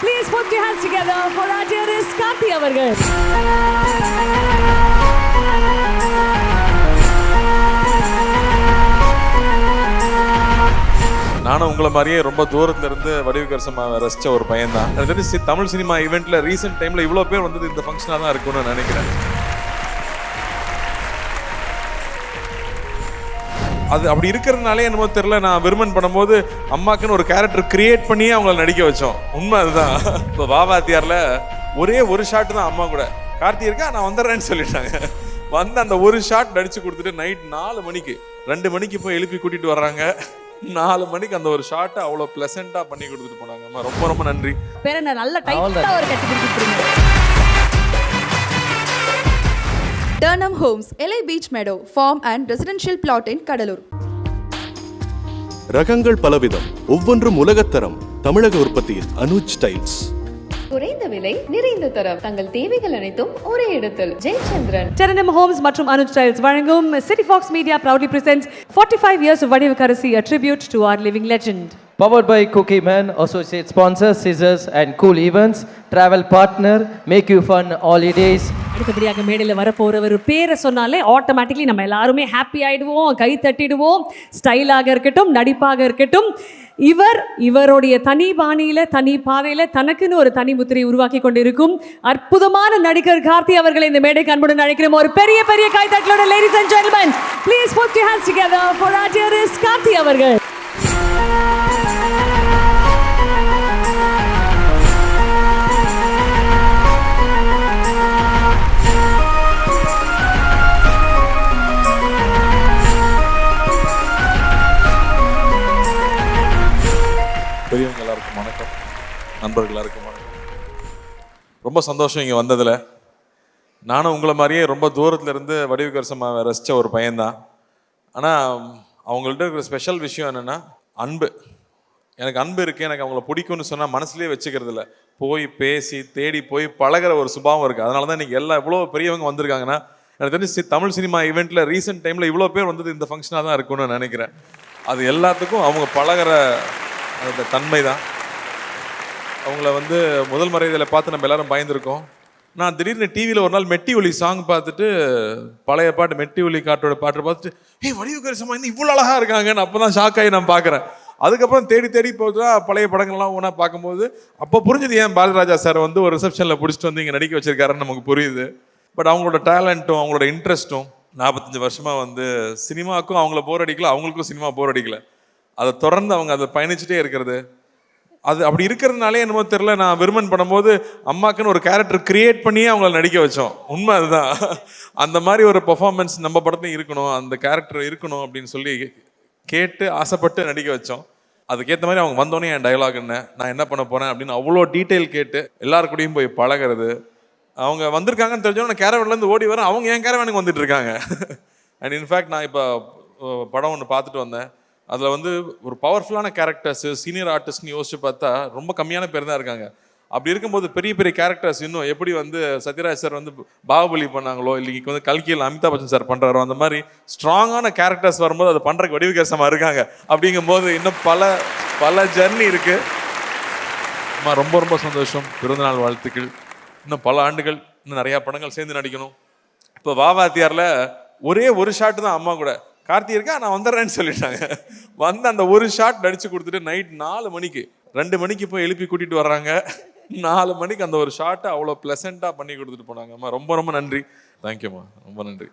Please put your hands together for our dearest Karthi அவர்கள் நானும் உங்களை மாதிரியே ரொம்ப தூரத்துல இருந்து வடிவுக்கரசமா ரசிச்ச ஒரு பையன் தான் எனக்கு தெரிஞ்சு தமிழ் சினிமா ஈவெண்ட்ல ரீசெண்ட் டைம்ல இவ்வளோ பேர் வந்தது இந்த ஃபங்க்ஷனாக தான் இருக்கும்னு நான் நினைக்கிறேன். அது அப்படி இருக்கிறதுனாலே என்னமோ தெரியல நான் விருமன் பண்ணும்போது அம்மாக்குன்னு ஒரு கேரக்டர் கிரியேட் பண்ணியே அவங்கள நடிக்க வச்சோம். உண்மை அதுதான். இப்போ பாபாத்தியார்ல ஒரே ஒரு ஷாட் தான் அம்மா கூட. கார்த்தி இருக்கா? நான் வந்துடுறேன்னு சொல்லிட்டாங்க. வந்து அந்த ஒரு ஷாட் நடிச்சு கொடுத்துட்டு நைட் நாலு மணிக்கு ரெண்டு மணிக்கு போய் எழுப்பி கூட்டிட்டு வர்றாங்க. நாலு மணிக்கு அந்த ஒரு ஷாட்டை அவ்வளோ ப்ளசண்ட்டாக பண்ணி கொடுத்துட்டு போனாங்க. அம்மா ரொம்ப ரொம்ப நன்றி. பேர் என்ன? நல்ல டைட்டா ஒரு கட்டி கொடுத்துருங்க Homes, LA Beach Meadow, Farm and Residential Plot in Kadalur. ரகங்கள் பலவிதம் ஒவ்வொன்றும் உலகத்தரம் தமிழக உற்பத்தியில் அனுஜ் டைல்ஸ் குறைந்த விலை நிறைந்த தரம் தங்கள் தேவைகள் அனைத்தும் ஒரே இடத்தில் ஜெயச்சந்திரன் Terenum Homes மற்றும் அனுஜ் டைல்ஸ் வழங்கும் City Fox Media proudly presents 45 years of Vadivukkarasi a tribute to our living legend. Powered by Cookie Man, associate sponsor, Scissors and Cool Events, travel partner, make you fun holidays. அடுத்தபடியாக மேடையில் வரப்போகிறவர் பேரை சொன்னாலே automatically நம்ம எல்லாருமே happy ஆகிடுவோம் கை தட்டிடுவோம் ஸ்டைலாக இருக்கட்டும் நடிப்பாக இருக்கட்டும். இவர் இவருடைய தனி பாணியில் தனி பாதையில் தனக்குன்னு ஒரு தனி முத்திரை உருவாக்கி கொண்டிருக்கும் அற்புதமான நடிகர் கார்த்தி அவர்களை இந்த மேடைக்கு அன்புடன் அழைக்கிறோம். ஒரு பெரிய பெரிய கை தட்டலோட ladies and gentlemen please put you hands together for our dearest Karthi அவர்கள். நண்பர்கள் எல்லாருக்கும் ரொம்ப சந்தோஷம் இங்கே வந்ததில். நானும் உங்களை மாதிரியே ரொம்ப தூரத்துல இருந்து வடிவுக்கரசமாக ரசித்த ஒரு பையன்தான். ஆனால் அவங்கள்ட்ட இருக்கிற ஸ்பெஷல் விஷயம் என்னென்னா அன்பு. எனக்கு அன்பு இருக்குது எனக்கு அவங்கள பிடிக்கும்னு சொன்னால் மனசுலேயே வச்சுக்கிறதில்ல. போய் பேசி தேடி போய் பழகுற ஒரு சுபாவம் இருக்குது அதனால தான் இன்றைக்கி எல்லா இவ்வளோ பெரியவங்க வந்திருக்காங்கன்னா எனக்கு தெரிஞ்சு தமிழ் சினிமா ஈவெண்ட்டில் ரீசெண்ட் டைமில் இவ்வளோ பேர் வந்தது இந்த ஃபங்க்ஷனாக தான் இருக்கும்னு நான் நினைக்கிறேன். அது எல்லாத்துக்கும் அவங்க பழகுற அந்த தன்மை தான் அவங்கள வந்து முதல் மரியாதையில் பார்த்து நம்ம எல்லாரும் பயந்துருக்கோம். நான் திடீர்னு டிவியில் ஒரு நாள் மெட்டி ஒலி சாங் பார்த்துட்டு பழைய பாட்டு மெட்டி ஒலி காட்டோட பாட்டை பார்த்துட்டு ஏய் வடிவுக்கரசமா சம்மா இன்னும் இவ்வளோ அழகாக இருக்காங்கன்னு அப்போ தான் ஷாக் ஆகி நான் பார்க்குறேன். அதுக்கப்புறம் தேடி தேடி போதுதான் பழைய படங்கள்லாம் ஒன்றா பார்க்கும்போது அப்போ புரிஞ்சுது ஏன் பாரதராஜா சார் வந்து ஒரு ரிசப்ஷனில் பிடிச்சிட்டு வந்து இங்கே நடிக்க வச்சிருக்காருன்னு நமக்கு புரியுது. பட் அவங்களோட டேலண்ட்டும் அவங்களோட இன்ட்ரெஸ்ட்டும் நாற்பத்தஞ்சு வருஷமாக வந்து சினிமாவுக்கும் அவங்கள போர் அடிக்கல அவங்களுக்கும் சினிமா போர் அடிக்கல. அதை தொடர்ந்து அவங்க அதை பயணிச்சுட்டே இருக்கிறது. அது அப்படி இருக்கிறதுனாலே என்னமோ தெரில நான் விருமன் பண்ணும்போது அம்மாக்குன்னு ஒரு கேரக்டர் கிரியேட் பண்ணியே அவங்கள நடிக்க வச்சோம். உண்மை அதுதான். அந்த மாதிரி ஒரு பர்ஃபார்மன்ஸ் நம்ம படத்துலையும் இருக்கணும் அந்த கேரக்டர் இருக்கணும் அப்படின்னு சொல்லி கேட்டு ஆசைப்பட்டு நடிக்க வச்சோம். அதுக்கேற்ற மாதிரி அவங்க வந்தோடனே என் டயலாக் என்ன நான் என்ன பண்ண போகிறேன் அப்படின்னு அவ்வளோ டீட்டெயில் கேட்டு எல்லார் கூடயும் போய் பழகிறது. அவங்க வந்திருக்காங்கன்னு தெரிஞ்சவங்க நான் கேரவன்லேருந்து ஓடி வரேன் அவங்க என் கேரவனுக்கு வந்துட்டு இருக்காங்க? அண்ட் இன்ஃபேக்ட் நான் இப்போ படம் ஒன்று பார்த்துட்டு வந்தேன். அதில் வந்து ஒரு பவர்ஃபுல்லான கேரக்டர்ஸு சீனியர் ஆர்டிஸ்ட்னு யோசிச்சு பார்த்தா ரொம்ப கம்மியான பேர் தான் இருக்காங்க. அப்படி இருக்கும்போது பெரிய பெரிய கேரக்டர்ஸ் இன்னும் எப்படி வந்து சத்யராஜ் சார் வந்து பாகுபலி பண்ணாங்களோ இல்லைக்கு வந்து கல்கியில் அமிதாப் பச்சன் சார் பண்ணுறாரோ அந்த மாதிரி ஸ்ட்ராங்கான கேரக்டர்ஸ் வரும்போது அதை பண்ணுறக்கு வடிவகேசமாக இருக்காங்க. அப்படிங்கும்போது இன்னும் பல பல ஜர்னி இருக்குது ரொம்ப ரொம்ப சந்தோஷம். பிறந்தநாள் வாழ்த்துக்கள். இன்னும் பல ஆண்டுகள் இன்னும் நிறையா படங்கள் சேர்ந்து நடிக்கணும். இப்போ வாவாத்தியாரில் ஒரே ஒரு ஷாட்டு தான் அம்மா கூட. கார்த்தி இருக்கா? நான் வந்துடுறேன்னு சொல்லிட்டாங்க. வந்து அந்த ஒரு ஷாட் நடிச்சு கொடுத்துட்டு நைட் நாலு மணிக்கு ரெண்டு மணிக்கு போய் எழுப்பி கூட்டிட்டு வர்றாங்க. நாலு மணிக்கு அந்த ஒரு ஷாட்டை அவ்வளோ ப்ளசண்ட்டாக பண்ணி கொடுத்துட்டு போனாங்கம்மா ரொம்ப ரொம்ப நன்றி. தேங்க்யூம்மா ரொம்ப நன்றி.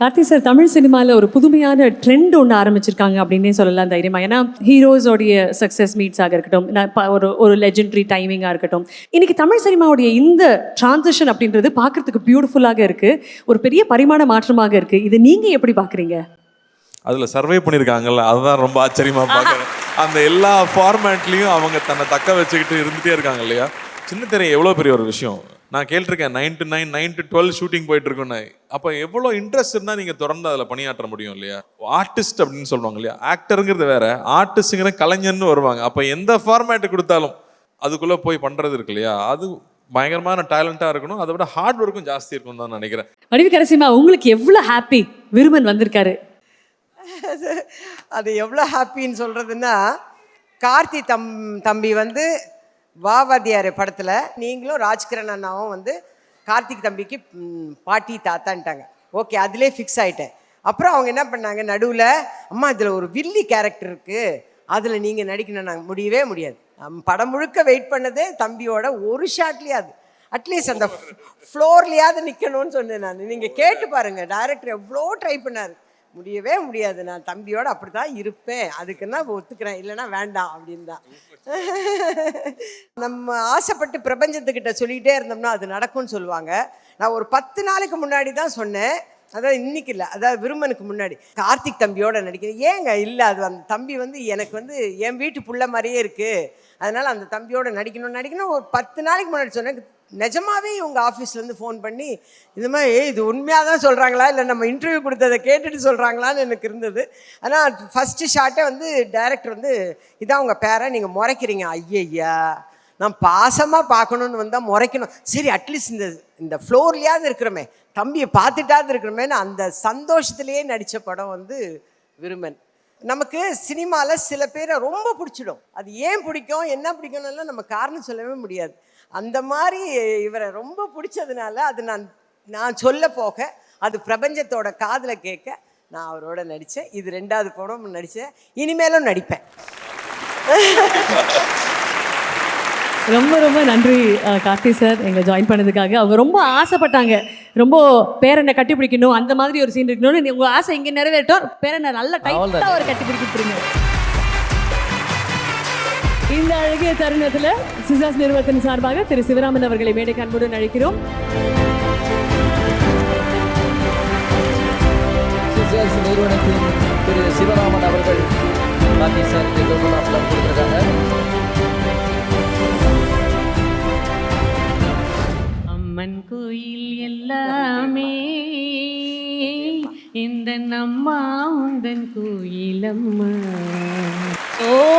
கார்த்தி சார் தமிழ் சினிமாவில் ஒரு புதுமையான ட்ரெண்ட் ஒன்று ஆரம்பிச்சிருக்காங்க அப்படின்னே சொல்லலாம் தைரியமா. ஏன்னா ஹீரோஸோடைய சக்ஸஸ் மீட்ஸாக இருக்கட்டும் நான் ஒரு ஒரு லெஜெண்டரி டைமிங்காக இருக்கட்டும். இன்னைக்கு தமிழ் சினிமாவுடைய இந்த டிரான்சிஷன் அப்படின்றது பார்க்கறதுக்கு பியூட்டிஃபுல்லாக இருக்குது ஒரு பெரிய பரிமாண மாற்றமாக இருக்குது இது நீங்கள் எப்படி பார்க்குறீங்க? அதில் சர்வே பண்ணியிருக்காங்கல்ல அதுதான் ரொம்ப ஆச்சரியமா பார்க்குறேன். அந்த எல்லா ஃபார்மேட்லேயும் அவங்க தன்னை தக்க வச்சுக்கிட்டு இருந்துகிட்டே இருக்காங்க இல்லையா? சின்ன திரை எவ்வளோ பெரிய ஒரு விஷயம்? நான் கேட்டிருக்கேன் nine to nine nine to twelve shooting போயிட்டு இருக்கோன்னு அப்போ எவ்வளோ இன்ட்ரெஸ்ட் இருந்தால் நீங்கள் தொடர்ந்து அதில் பணியாற்ற முடியும் இல்லையா? ஆர்டிஸ்ட் அப்படின்னு சொல்லுவாங்க இல்லையா? ஆக்டருங்கிறது வேற. ஆர்டிஸ்ட்டுங்கிற கலைஞர்னு வருவாங்க. அப்போ எந்த ஃபார்மேட்டு கொடுத்தாலும் அதுக்குள்ளே போய் பண்ணுறது இருக்கு இல்லையா? அது பயங்கரமான டேலண்ட்டாக இருக்கணும். அதை விட ஹார்ட் ஒர்க்கும் ஜாஸ்தி இருக்கும்னு தான் நினைக்கிறேன். வடிவு கரசிமா உங்களுக்கு எவ்வளோ ஹாப்பி விருமன் வந்திருக்காரு? அது எவ்வளோ ஹாப்பின்னு சொல்கிறதுன்னா கார்த்தி தம் தம்பி வந்து வாவாதியார் படத்தில் நீங்களும் ராஜ்கிரண் அண்ணாவும் வந்து கார்த்திக் தம்பிக்கு பாட்டி தாத்தான்ட்டாங்க. ஓகே அதிலே ஃபிக்ஸ் ஆயிட்டேன். அப்புறம் அவங்க என்ன பண்ணாங்க நடுவில் அம்மா இதில் ஒரு வில்லி கேரக்டர் இருக்குது அதில் நீங்கள் நடிக்கணும் நாங்கள் முடியவே முடியாது. படம் முழுக்க வெயிட் பண்ணதே தம்பியோட ஒரு ஷாட்லேயாவது அட்லீஸ்ட் அந்த ஃப்ளோர்லேயாவது நிற்கணும்னு சொன்னேன் நான். நீங்கள் கேட்டு பாருங்கள் டைரக்டர் எவ்வளோ ட்ரை பண்ணார். முடியவே முடியாது. நான் தம்பியோட அப்படி தான் இருப்பேன். அதுக்குன்னா ஒத்துக்கிறேன். இல்லைன்னா வேண்டாம் அப்படின்னு தான் நம்ம ஆசைப்பட்டு பிரபஞ்சத்துக்கிட்ட சொல்லிக்கிட்டே இருந்தோம்னா அது நடக்கும்னு சொல்லுவாங்க. நான் ஒரு பத்து நாளைக்கு முன்னாடி தான் சொன்னேன். அதாவது இன்னைக்கு இல்லை. அதாவது விரும்பனுக்கு முன்னாடி. கார்த்திக் தம்பியோட நடிக்கிறேன். ஏங்க இல்லை. அது அந்த தம்பி வந்து எனக்கு வந்து என் வீட்டு புள்ள மாதிரியே இருக்குது அதனால் அந்த தம்பியோட நடிக்கணும் நடிக்கணும். ஒரு பத்து நாளைக்கு முன்னாடி சொன்னேன். நிஜமாவே இவங்க ஆஃபீஸ்லேருந்து ஃபோன் பண்ணி இது மாதிரி "ஏய், இது உண்மையாக தான் சொல்கிறாங்களா இல்லை நம்ம இன்டர்வியூ கொடுத்ததை கேட்டுட்டு சொல்கிறாங்களான்னு எனக்கு இருந்தது. ஆனால் ஃபஸ்ட்டு ஷார்ட்டே வந்து டைரக்டர் வந்து இதான் உங்கள் பேரை நீங்கள் முறைக்கிறீங்க. ஐயய்யா நான் பாசமாக பார்க்கணுன்னு வந்தால் முறைக்கணும். சரி அட்லீஸ்ட் இந்த இந்த ஃப்ளோர்லையாவது இருக்கிறோமே. தம்பியை பார்த்துட்டாவது இருக்கிறோமேன்னு அந்த சந்தோஷத்துலேயே நடித்த படம் வந்து விருமன் நமக்கு சினிமாவில் சில பேரை ரொம்ப பிடிச்சிடும். அது ஏன் பிடிக்கும் என்ன பிடிக்கும்னு நம்ம காரணம் சொல்லவே முடியாது. அந்த மாதிரி இவரை ரொம்ப பிடிச்சதுனால அது நான் நான் சொல்ல போக அது பிரபஞ்சத்தோட காதில் கேட்க நான் அவரோட நடித்தேன் இது ரெண்டாவது படம் நடித்தேன் இனிமேலும் நடிப்பேன். ரொம்ப ரொம்ப நன்றி கார்த்தி சார் எங்களை ஜாயின் பண்ணதுக்காக. அவங்க ரொம்ப ஆசைப்பட்டாங்க. ரொம்ப பேரனை கட்டி பிடிக்கணும் அந்த மாதிரி ஒரு சீன் இருக்கணும்னு. உங்க ஆசை இங்கே நிறைவேறட்டும். பேரனை நல்ல டைட்டாக ஒரு கட்டி பிடிக்கிட்டுருங்க இந்த அழகிய தருணத்தில் சிசாஸ் நிறுவனத்தின் சார்பாக திரு சிவராமன் அவர்களை மேடைக்கு அன்புடன் அழைக்கிறோம். சிசர்ஸ் நிறுவனத்தின் திரு சிவராமன் அவர்கள் கொடுத்துருக்காங்க. அம்மன் கோயில் எல்லாமே. இந்த நம்மா உந்தன் கோயிலம்மா. ஓ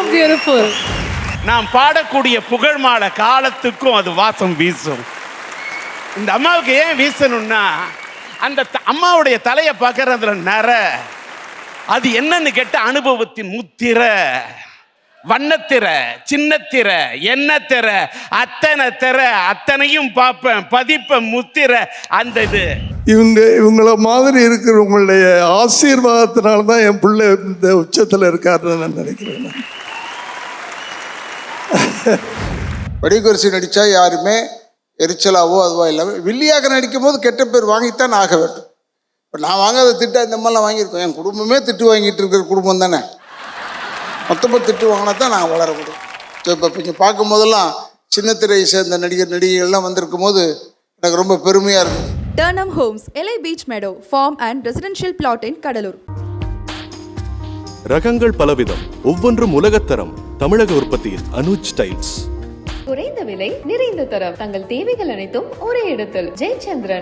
பியூட்டிஃபுல் நாம் பாடக்கூடிய புகழ் மாலை காலத்துக்கும் அது வாசம் வீசும். இந்த அம்மாவுக்கு ஏன் வீசணும்னா அந்த த- அம்மாவுடைய தலையை பார்க்கறதுல நர. அது என்னன்னு கேட்ட அனுபவத்தின் முத்திரை. வண்ணத்திரை சின்னத்திரை எண்ணத்திரை அத்தனை திரை அத்தனையும் பார்ப்பேன் பதிப்பேன் முத்திரை அந்த இது. இவங்க இவங்கள மாதிரி இருக்கிறவங்களுடைய ஆசீர்வாதத்தினால தான் என் பிள்ளை இந்த உச்சத்தில் இருக்காருன்னு நான் நினைக்கிறேன். நான். வடிகரிசி நடித்தா யாருமே எரிச்சலாவோ அதுவோ இல்லாமல் வில்லியாக நடிக்கும் போது கெட்ட பேர் வாங்கித்தான் ஆக வேண்டும். இப்போ நான் வாங்காத திட்டா இந்த மாதிரிலாம் வாங்கியிருக்கோம். என் குடும்பமே திட்டு வாங்கிட்டு இருக்கிற குடும்பம் தானே. மொத்தமாக திட்டு வாங்கினா தான் நான் வளர முடியும். ஸோ இப்போ பார்க்கும் போதெல்லாம் சின்ன திரையை சேர்ந்த நடிகர் நடிகைகள்லாம் வந்திருக்கும் போது எனக்கு ரொம்ப பெருமையாக இருக்குது Turnham Homes, LA Beach Meadow, farm and residential plot in Kadalur. ரகங்கள் பலவிதம் ஒவ்வொன்றும் உலகத்தரம் தமிழக உற்பத்தியில் அனுஜ் டைல்ஸ். குறைந்த விலை நிறைந்த தரம். தங்கள் தேவைகள் அனைத்தும் ஒரே இடத்தில். ஜெயச்சந்திரன்.